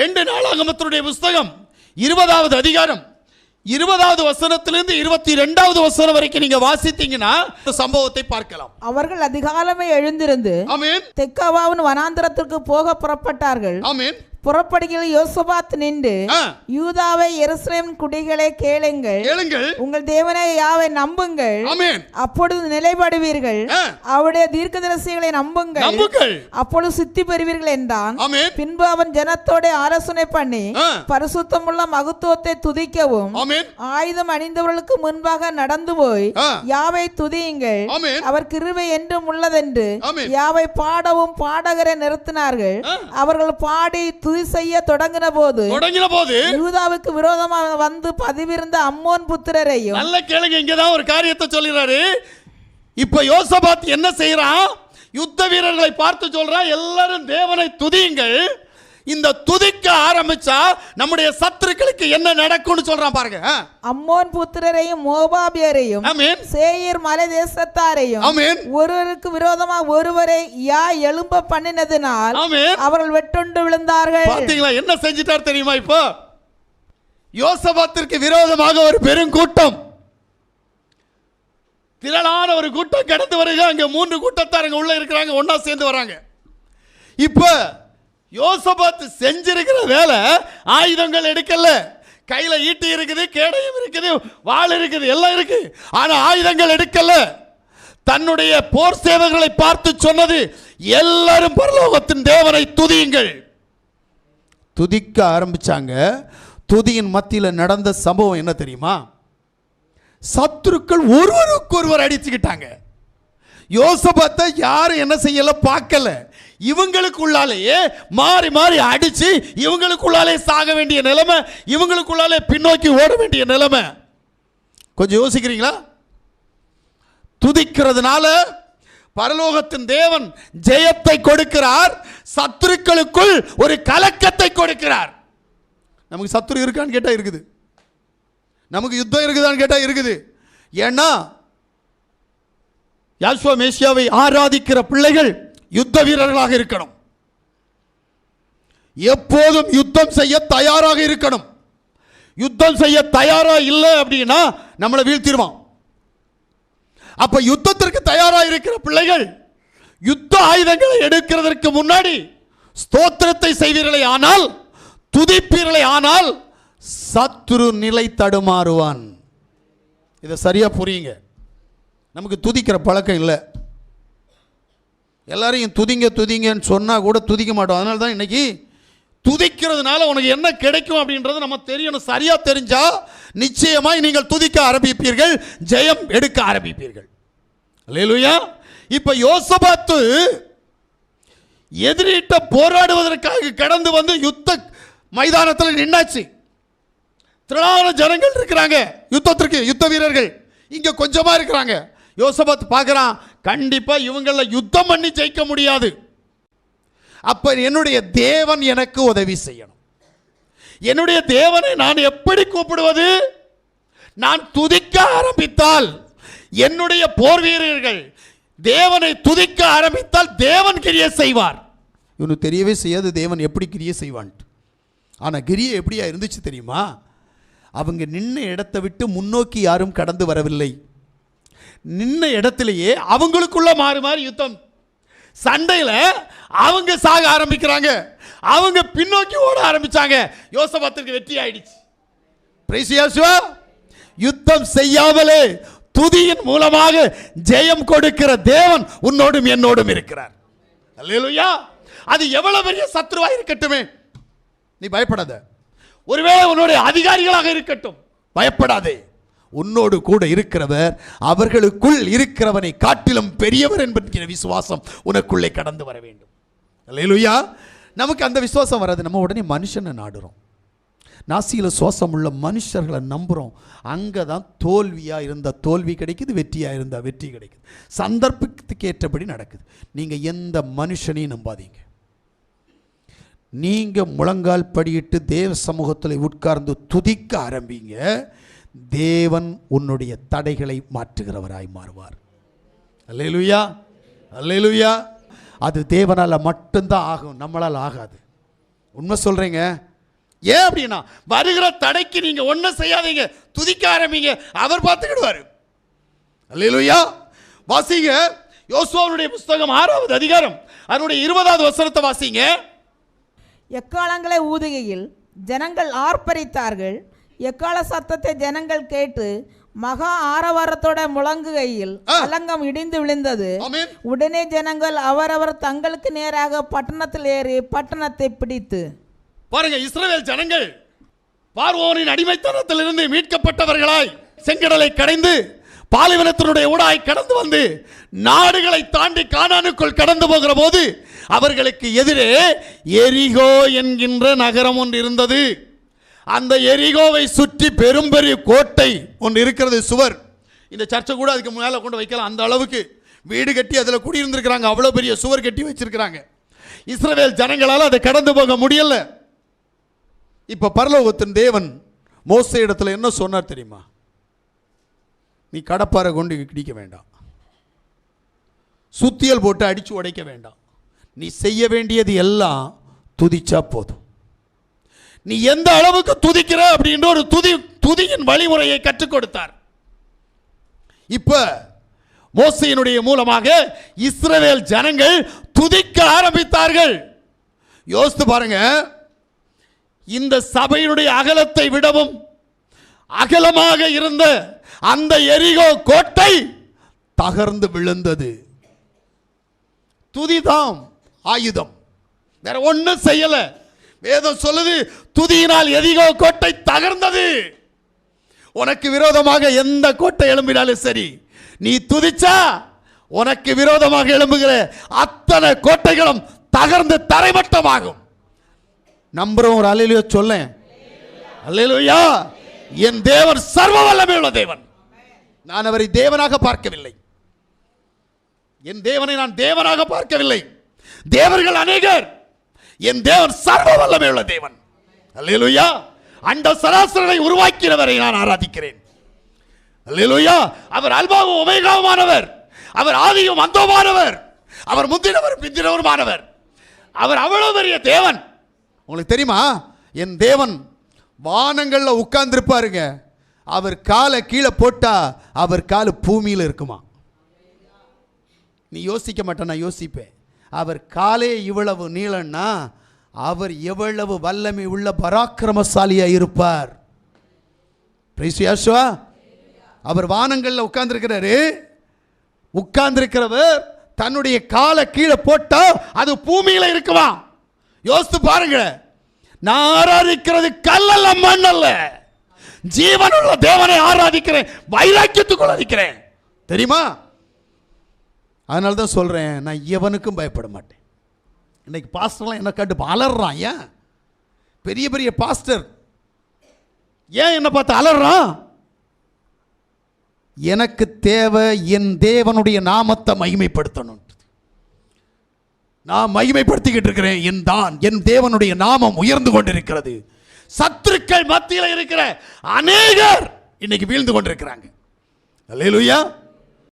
ரெண்டு நாளாகமத்தினுடைய புஸ்தகம் இருபதாவது அதிகாரம் இருபதாவது வசனத்திலிருந்து இருபத்தி ரெண்டாவது வசனம் வரைக்கும் நீங்க வாசித்தீங்கன்னா சம்பவத்தை பார்க்கலாம். அவர்கள் அதிகாலமே எழுந்திருந்து ஆமென். தெக்கவாவின் வனாந்திரத்திற்கு போக புறப்பட்டார்கள். ஆமென் புறப்படுகையில் யோசபாத் நின்று யூதாவை எருசலேம் குடிகளே கேளுங்கள். கேளுங்கள். உங்கள் தேவனை யாவை நம்புங்கள். அப்பொழுது நிலைப்படுவீர்கள். அவருடைய தீர்க்கதரிசிகளை நம்புங்கள். நம்புங்கள். அப்பொழுது சித்தி பெறுவீர்கள் என்றான். பின்பு அவன் ஜனத்தோட ஆலோசனை பண்ணி பரிசுத்தமுள்ள மகத்துவத்தை துதிக்கவும் ஆயுதம் அணிந்தவர்களுக்கு முன்பாக நடந்து போய் யாவை துதியுங்கள். அவர் கிருபை என்றும் உள்ளதென்று. யாவை பாடவும் பாடகரை நிறுத்தினார்கள். அவர்கள் பாடி துதி செய்ய தொடங்கின போது தொடங்கின போது யூதாவுக்கு விரோதமாக வந்து பதிவிருந்த அம்மோன் புத்திரரையும் நல்ல கேளுங்க இங்கதான் ஒரு காரியத்தை சொல்லிடுறாரு. இப்ப யோசபாத் என்ன செய்யறான் யுத்த வீரர்களை பார்த்து சொல்றான் எல்லாரும் தேவனை துதியுங்கள். இந்த துதிக்க ஆரம்பிச்சா நம்முடைய சத்துருக்களுக்கு என்ன நடக்கும்னு சொல்றான் பாருங்க. அம்மோன் புத்திரரையும் மோபாபியரையும் சேயீர் மலை தேசத்தாரையும் ஆமென். ஒருவருக்கு விரோதமாக ஒருவரை யா எழும்ப பண்ணினதினால் அவர்கள் வெட்டுண்டு விழுந்தார்கள். பாத்தீங்களா என்ன செஞ்சிட்டார் தெரியுமா இப்போ? யோசபாத்திற்கு விரோதமாக ஒரு பெருங்கூட்டம் திரளான ஒரு கூட்டம் கடந்து வருக அங்க மூன்று கூட்டத்தாரங்க உள்ள இருக்கிறாங்க ஒண்ணா சேர்ந்து வராங்க. இப்ப யோசபாத்து செஞ்சிருக்கிற வேலை ஆயுதங்கள் எடுக்கல. கையில் ஈட்டி இருக்குது கேடயம் இருக்குது வாள் இருக்குது எல்லாம் இருக்கு. ஆனால் ஆயுதங்கள் எடுக்கல. தன்னுடைய போர் சேவர்களை பார்த்து சொன்னது எல்லாரும் பரலோகத்தின் தேவனை துதியுங்கள். துதிக்க ஆரம்பிச்சாங்க. துதியின் மத்தியில் நடந்த சம்பவம் என்ன தெரியுமா? சத்துருக்கள் ஒருவருக்கு ஒருவர் அடிச்சுக்கிட்டாங்க. யோசபத்தை யாரும் என்ன செய்யல பார்க்கல. இவங்களுக்குள்ளாலேயே மாறி மாறி அடித்து இவங்களுக்குள்ளாலே சாக வேண்டிய நிலைமை இவங்களுக்குள்ளாலே பின்னோக்கி ஓட வேண்டிய நிலைமை. கொஞ்சம் யோசிக்கிறீங்களா? துதிக்கிறதுனால பரலோகத்தின் தேவன் ஜெயத்தை கொடுக்கிறார் சத்துருக்களுக்குள் ஒரு கலக்கத்தை கொடுக்கிறார். நமக்கு சத்துரு இருக்கான்னு கேட்டால் இருக்குது. நமக்கு யுத்தம் இருக்குதான்னு கேட்டால் இருக்குது. ஏன்னா யாஸ்வா மேசியாவை ஆராதிக்கிற பிள்ளைகள் யுத்த வீரர்களாக இருக்கணும். எப்போதும் யுத்தம் செய்ய தயாராக இருக்கணும். யுத்தம் செய்ய தயாரா இல்லை அப்படின்னா நம்மளை வீழ்த்திடுவான். அப்ப யுத்தத்திற்கு தயாராக இருக்கிற பிள்ளைகள் யுத்த ஆயுதங்களை எடுக்கிறதற்கு முன்னாடி ஸ்தோத்திரத்தை செய்வீர்களே ஆனால் துதிப்பீர்களே ஆனால் சத்துரு நிலை தடுமாறுவான். இதை சரியா புரியுங்க. நமக்கு துதிக்கிற பழக்கம் இல்லை. எல்லாரையும் துதிங்க துதிங்கன்னு சொன்னால் கூட துதிக்க மாட்டோம். அதனால தான் இன்னைக்கு துதிக்கிறதுனால உனக்கு என்ன கிடைக்கும் அப்படின்றது நம்ம தெரியணும். சரியாக தெரிஞ்சால் நிச்சயமாக நீங்கள் துதிக்க ஆரம்பிப்பீர்கள் ஜெயம் எடுக்க ஆரம்பிப்பீர்கள். அல்லேலூயா. இப்போ யோசபாத்து எதிரிட்ட போராடுவதற்காக கடந்து வந்து யுத்த மைதானத்தில் நின்னாச்சு. திரளான ஜனங்கள் இருக்கிறாங்க. யுத்தத்திற்கு யுத்த வீரர்கள் இங்கே கொஞ்சமாக இருக்கிறாங்க. யோசபாத் பார்க்குறான் கண்டிப்பாக இவங்கள யுத்தம் பண்ணி ஜெயிக்க முடியாது. அப்ப என்னுடைய தேவன் எனக்கு உதவி செய்யணும். என்னுடைய தேவனை நான் எப்படி கூப்பிடுவது? நான் துதிக்க ஆரம்பித்தால் என்னுடைய போர் வீரர்கள் தேவனை துதிக்க ஆரம்பித்தால் தேவன் கிரியை செய்வார். இவனுக்கு தெரியவே செய்யாது தேவன் எப்படி கிரியை செய்வான்ட்டு. ஆனால் கிரியை எப்படியா இருந்துச்சு தெரியுமா? அவங்க நின்ன இடத்தை விட்டு முன்னோக்கி யாரும் கடந்து வரவில்லை. நின்ன இடத்திலேயே அவங்களுக்குள்ள மாறி மாறி யுத்தம். சண்டையில் அவங்க சாக ஆரம்பிக்கிறாங்க. அவங்க பின்னோக்கி ஓட ஆரம்பிச்சாங்க. யோசபாத்திற்கு வெற்றி ஆயிடுச்சு. யுத்தம் செய்யாமலே துதியின் மூலமாக ஜெயம் கொடுக்கிற தேவன் உன்னோடும் என்னோடும் இருக்கிறார். அல்லேலூயா அது எவ்வளவு பெரிய சத்ருவா இருக்கட்டுமே. நீ பயப்படாத. ஒருவேளை உன்னுடைய அதிகாரிகளாக இருக்கட்டும். பயப்படாதே. உன்னோடு கூட இருக்கிறவர் அவர்களுக்குள் இருக்கிறவனை காட்டிலும் பெரியவர் என்கிற விசுவாசம் உனக்குள்ளே கடந்து வர வேண்டும். அல்லேலூயா. நமக்கு அந்த விசுவாசம் வராது. நம்ம உடனே மனுஷனை நாடுறோம். நாசியில் சுவாசம் உள்ள மனுஷர்களை நம்புகிறோம் அங்கே தான் தோல்வியாக இருந்தால் தோல்வி கிடைக்குது வெற்றியாக இருந்தால் வெற்றி கிடைக்குது. சந்தர்ப்பத்துக்கு ஏற்றபடி நடக்குது. நீங்கள் எந்த மனுஷனையும் நம்பாதீங்க. நீங்கள் முழங்கால் படியிட்டு தேவ சமூகத்தில் உட்கார்ந்து துதிக்க ஆரம்பிங்க. தேவன் உன்னுடைய தடைகளை மாற்றுகிறவராய் மாறுவார். அல்லேலுயா அல்லேலுயா. அது தேவனால் மட்டும்தான் ஆகும் நம்மளால் ஆகாது. உண்மை சொல்கிறீங்க ஏன் அப்படின்னா வருகிற தடைக்கு நீங்கள் ஒன்றும் செய்யாதீங்க துதிக்க ஆரம்பிங்க அவர் பார்த்துக்கிடுவார். அல்லேலுயா. வாசிங்க யோசுவாவுடைய புஸ்தகம் ஆறாவது அதிகாரம் அதனுடைய இருபதாவது வசனத்தை வாசிங்க. எக்காலங்களை ஊதுகையில் ஜனங்கள் ஆர்ப்பரித்தார்கள் எக்கால சத்தத்தை ஜனங்கள் கேட்டு மகா ஆரவாரத்தோட முழங்குகையில். அலங்கம் இடிந்து விழுந்தது. உடனே ஜனங்கள் அவரவர் தங்களுக்கு நேராக பட்டணத்தில் ஏறி பட்டணத்தை பிடித்து பாருங்க இஸ்ரவேல் ஜனங்கள் பார்வோனின் அடிமைத்தனத்திலிருந்து மீட்கப்பட்டவர்களாய் செங்கடலை கடைந்து பாலைவனத்தினுடைய ஊடாய் கடந்து வந்து நாடுகளை தாண்டி கானானுக்குள் கடந்து போகிற போது அவர்களுக்கு எதிரே எரிகோ என்கின்ற நகரம் ஒன்று இருந்தது அந்த எரிகோவை சுற்றி பெரும்பெரிய கோட்டை ஒன்று இருக்கிறது சுவர். இந்த சர்ச்சை கூட அதுக்கு மேலே கொண்டு வைக்கலாம். அந்த அளவுக்கு வீடு கட்டி அதில் குடியிருந்திருக்கிறாங்க. அவ்வளோ பெரிய சுவர் கட்டி வச்சிருக்கிறாங்க. இஸ்ரவேல் ஜனங்களால் அதை கடந்து போக முடியல. இப்போ பரலோகத்தின் தேவன் மோச இடத்துல என்ன சொன்னார் தெரியுமா? நீ கடப்பாரை கொண்டு இடிக்க வேண்டாம். சுத்தியல் போட்டு அடித்து உடைக்க வேண்டாம். நீ செய்ய வேண்டியது எல்லாம் துதிச்சா போதும். நீ எந்த அளவுக்கு துதிக்கிற அப்படின்ற ஒரு துதி துதியின் வழிமுறையை கற்றுக் கொடுத்தார். இப்ப மோசையினுடைய மூலமாக இஸ்ரவேல் ஜனங்கள் துதிக்க ஆரம்பித்தார்கள். யோசித்து பாருங்க இந்த சபையினுடைய அகலத்தை விடவும் அகலமாக இருந்த அந்த எரிகோ கோட்டை தகர்ந்து விழுந்தது. துதிதாம் ஆயுதம். வேற ஒன்றும் செய்யலை. வேதம் சொல்லுது துதியினால் எதிகோ கோட்டை தகர்ந்தது. உனக்கு விரோதமாக எந்த கோட்டை எழும்பினாலும் சரி நீ துதிச்சா உனக்கு விரோதமாக எழும்புகிற அத்தனை கோட்டைகளும் தகர்ந்து தரைமட்டமாகும். நம்புறோம் ஒரு அலையிலையோ சொல்லேன். அல்லேலூயா? என் தேவன் சர்வ வல்லமை உள்ள தேவன். நான் அவரை தேவனாக பார்க்கவில்லை. என் தேவனை நான் தேவனாக பார்க்கவில்லை. தேவர்கள் அநேகர். என் தேவன் சர்வ வல்லமை உள்ள தேவன். அல்லேலுயா. அந்த சராசரனை உருவாக்கினவரை நான் ஆராதிக்கிறேன். அல்லேலுயா. அவர் அல்பாவும் உபயோகமானவர் அவர் ஆதியும் அந்தோமானவர். அவர் முந்தினவர் பிந்தினவருமானவர். அவர் அவ்வளவு பெரிய தேவன். உங்களுக்கு தெரியுமா? என் தேவன் வானங்களில் உட்கார்ந்துருப்பாருங்க. அவர் காலை கீழே போட்டா அவர் கால் பூமியில் இருக்குமா? நீ யோசிக்க மாட்டேன் நான் யோசிப்பேன். அவர் காலே இவ்வளவு நீளன்னா அவர் எவ்வளவு வல்லமை உள்ள பராக்கிரமசாலியாக இருப்பார். Praise அவர் வானங்கள்ல உட்கார்ந்துருக்கிறாரு. உட்கார்ந்துருக்கிறவர் தன்னுடைய காலை கீழே போட்டால் அது பூமியில் இருக்குமா? யோசித்து பாருங்க நான் ஆராதிக்கிறது கல்லல்ல மண்ணல்ல. ஜீவனுள்ள தேவனை ஆராதிக்கிறேன் வைராக்கியத்துக்குள்ள இருக்கிறேன். தெரியுமா? அதனால தான் சொல்கிறேன் நான் எவனுக்கும் பயப்பட மாட்டேன். இன்றைக்கி பாஸ்டர்லாம் என்ன காட்டு அலறான் ஏன்? பெரிய பெரிய பாஸ்டர் ஏன் என்னை பார்த்து அலறான்? எனக்கு தேவை என் தேவனுடைய நாமத்தை மகிமைப்படுத்தணும் நான் மகிமைப்படுத்திக்கிட்டு இருக்கிறேன் என் தான் என் தேவனுடைய நாமம் உயர்ந்து கொண்டிருக்கிறது. சத்துருக்கள் மத்தியில் இருக்கிற அநேகர் இன்னைக்கு வீழ்ந்து கொண்டிருக்கிறாங்க. அல்லேலூயா.